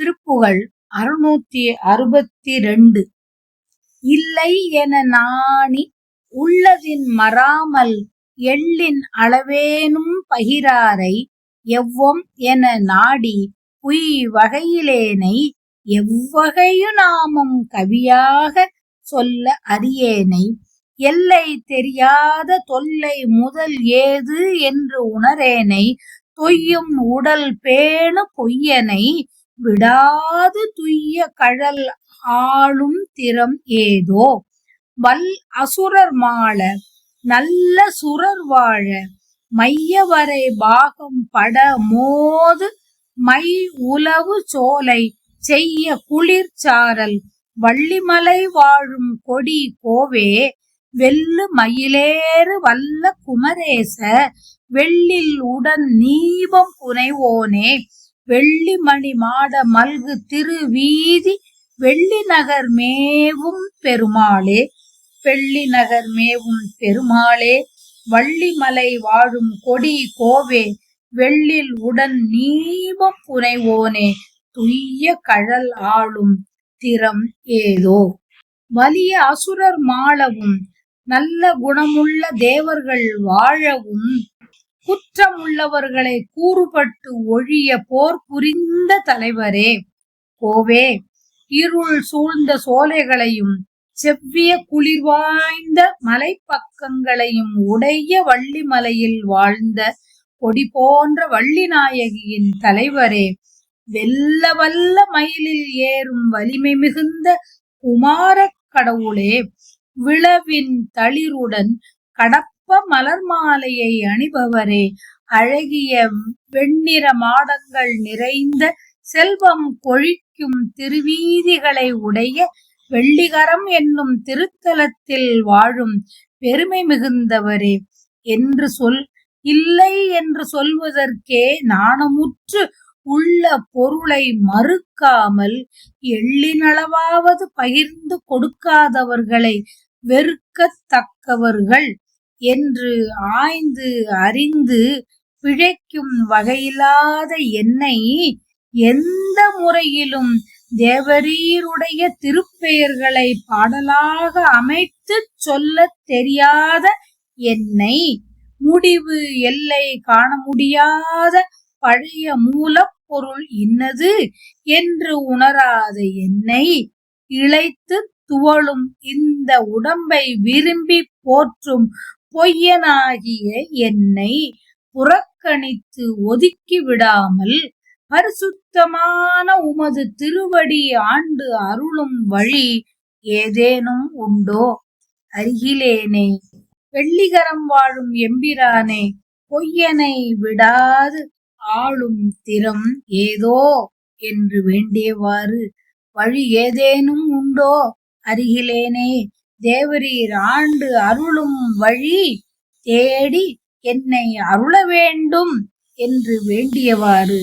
திருப்புகழ் அறுநூத்தி அறுபத்தி ரெண்டு இல்லை என நாணி உள்ளதின் மறாமல் எள்ளின் அளவேனும் பகிராரை எவ்வம் என நாடி உய் வகையிலேனை எவ்வகையு நாமம் கவியாக சொல்ல அறியேனை. எல்லை தெரியாத தொல்லை முதல் ஏது என்று உணரேனை. தொய்யும் உடல் பேணு பொய்யனை விடாது துய்ய கழல் ஆளும் திறம் ஏதோ. வல் அசுரர் மாள நல்ல சுரர் வாழ மையவரை பாகம் பட மோது மை உலவு சோலை செய்ய குளிர்ச்சாரல் வள்ளிமலை வாழும் கொடி கோவே வெல்லு மயிலேறு வல்ல குமரேச வெள்ளில் உடன் நீபம் புனைவோனே. வெள்ளி மணி மாட மல்கு திருவீதி வெள்ளி நகர் மேவும் பெருமாளே. வெள்ளி நகர் மேவும் பெருமாளே. வள்ளிமலை வாழும் கொடி கோவே. வெள்ளில் உடன் நீபம் புனைவோனே. துய்ய கழல் ஆளும் திறம் ஏதோ. வலிய அசுரர் மாளவும் நல்ல குணமுள்ள தேவர்கள் வாழவும் குற்றம் உள்ளவர்களை கூறுபட்டு ஒழிய போர் புரிந்த தலைவரே கோவே இருள் சூழ்ந்த சோலைகளையும் செவ்விய குளிர் வாய்ந்த மலைப்பக்கங்களையும் உடைய வள்ளிமலையில் வாழ்ந்த கொடி போன்ற வள்ளி நாயகியின் தலைவரே வெல்ல வல்ல மயிலில் ஏறும் வலிமை மிகுந்த குமாரக் கடவுளே விளவின் தளிருடன் கடப்ப மலர் மாலையை அணிபவரே. அழகிய வெண்ணிற மாடங்கள் நிறைந்த செல்வம் கொழிக்கும் திருவீதிகளை உடைய வெள்ளிகரம் என்னும் திருத்தலத்தில் வாழும் பெருமை மிகுந்தவரே. என்று சொல் இல்லை என்று சொல்வதற்கே நாணமுற்று உள்ள பொருளை மறுக்காமல் எள்ளினளவாவது பகிர்ந்து கொடுக்காதவர்களை வெறுக்கத்தக்கவர்கள். என்று ஆய்ந்து அறிந்து பிழைக்கும் வகையில்லாத என்னை எந்த முறையிலும் தேவரீருடைய திருப்பெயர்களை பாடலாக அமைத்து சொல்லத் தெரியாத என்னை முடிவு எல்லை காண முடியாத பழைய மூலப்பொருள் இன்னது என்று உணராத என்னை இழைத்து துவளும் இந்த உடம்பை விரும்பி போற்றும் பொய்யனாகிய என்னை புறக்கணித்து ஒதுக்கி விடாமல் பரிசுத்தமான உமது திருவடி ஆண்டு அருளும் வழி ஏதேனும் உண்டோ? அருகிலேனே வெள்ளிகரம் வாழும் எம்பிரானே பொய்யனை விடாது ஆளும் திறம் ஏதோ? என்று வேண்டியவாறு வழி ஏதேனும் உண்டோ? அருகிலேனே தேவரீர் ஆண்டு அருளும் வழி தேடி என்னை அருள வேண்டும் என்று வேண்டியவாறு.